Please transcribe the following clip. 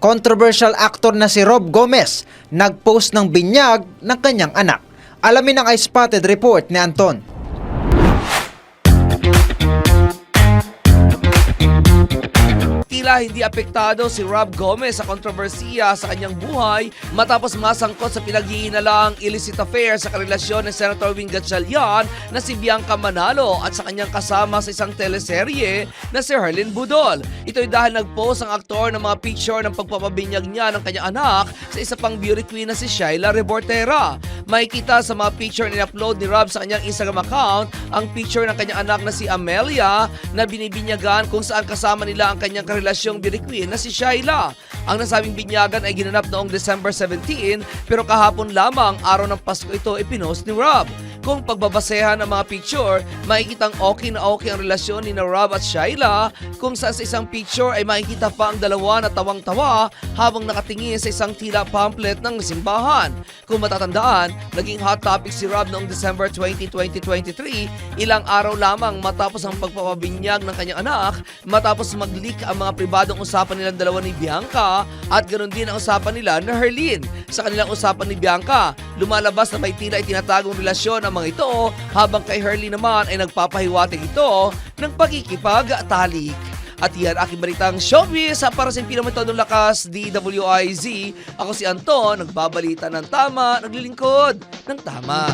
controversial actor na si Rob Gomez nagpost ng binyag ng kanyang anak. Alamin ang I-Spotted report ni Anton. Tila hindi apektado si Rob Gomez sa kontrobersiya sa kanyang buhay matapos masangkot sa pinaghihinalaang illicit affair sa karelasyon ni Senator Wing Gatchalian na si Bianca Manalo at sa kanyang kasama sa isang teleserye na si Herlin Budol. Ito'y dahil nagpost ang aktor ng mga picture ng pagpapabinyag niya ng kanyang anak sa isa pang beauty queen na si Shaila Rebortera. Makikita sa mga picture na upload ni Rob sa kanyang Instagram account ang picture ng kanyang anak na si Amelia na binibinyagan kung saan kasama nila ang kanyang karelasyong beauty queen na si Shaila. Ang nasabing binyagan ay ginanap noong December 17 pero kahapon lamang araw ng Pasko ito ipinost ni Rob. Kung pagbabasehan ng mga picture, makikitang okay na okay ang relasyon ni na Rob at Shaila kung sa isang picture ay makikita pa ang dalawa na tawang-tawa habang nakatingin sa isang tila pamphlet ng simbahan. Kung matatandaan, naging hot topic si Rob noong December 20, 2023, ilang araw lamang matapos ang pagpapabinyag ng kanyang anak, matapos mag-leak ang mga pribadong usapan nilang dalawa ni Bianca at ganoon din ang usapan nila na Herlin. Sa kanilang usapan ni Bianca, lumalabas na may tila itinatagong relasyon ang mga ito habang kay Herlin naman ay nagpapahiwatig ito ng pagkikipagtalik. At yan aking balitang showbiz para sa Pinamatodong Lakas DWIZ. Ako si Anton, nagbabalita ng tama, naglilingkod ng tama.